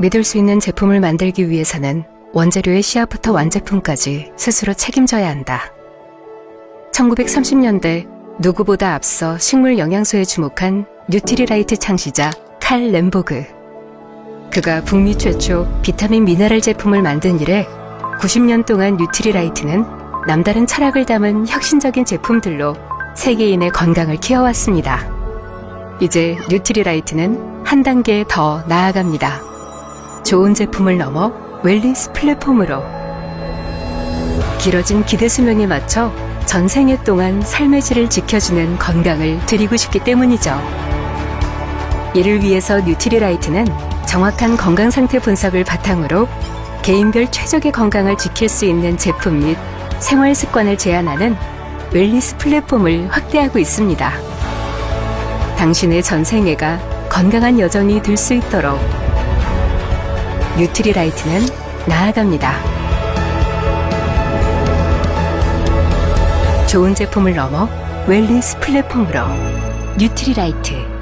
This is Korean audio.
믿을 수 있는 제품을 만들기 위해서는 원재료의 씨앗부터 완제품까지 스스로 책임져야 한다. 1930년대 누구보다 앞서 식물 영양소에 주목한 뉴트리라이트 창시자 칼 램보그. 그가 북미 최초 비타민 미네랄 제품을 만든 이래 90년 동안 뉴트리라이트는 남다른 철학을 담은 혁신적인 제품들로 세계인의 건강을 키워왔습니다. 이제 뉴트리라이트는 한 단계 더 나아갑니다. 좋은 제품을 넘어 웰리스 플랫폼으로 길어진 기대 수명에 맞춰 전생애 동안 삶의 질을 지켜주는 건강을 드리고 싶기 때문이죠. 이를 위해서 뉴트리라이트는 정확한 건강 상태 분석을 바탕으로 개인별 최적의 건강을 지킬 수 있는 제품 및 생활 습관을 제안하는 웰리스 플랫폼을 확대하고 있습니다. 당신의 전생애가 건강한 여정이 될 수 있도록 뉴트리라이트는 나아갑니다. 좋은 제품을 넘어 웰리스 플랫폼으로 뉴트리라이트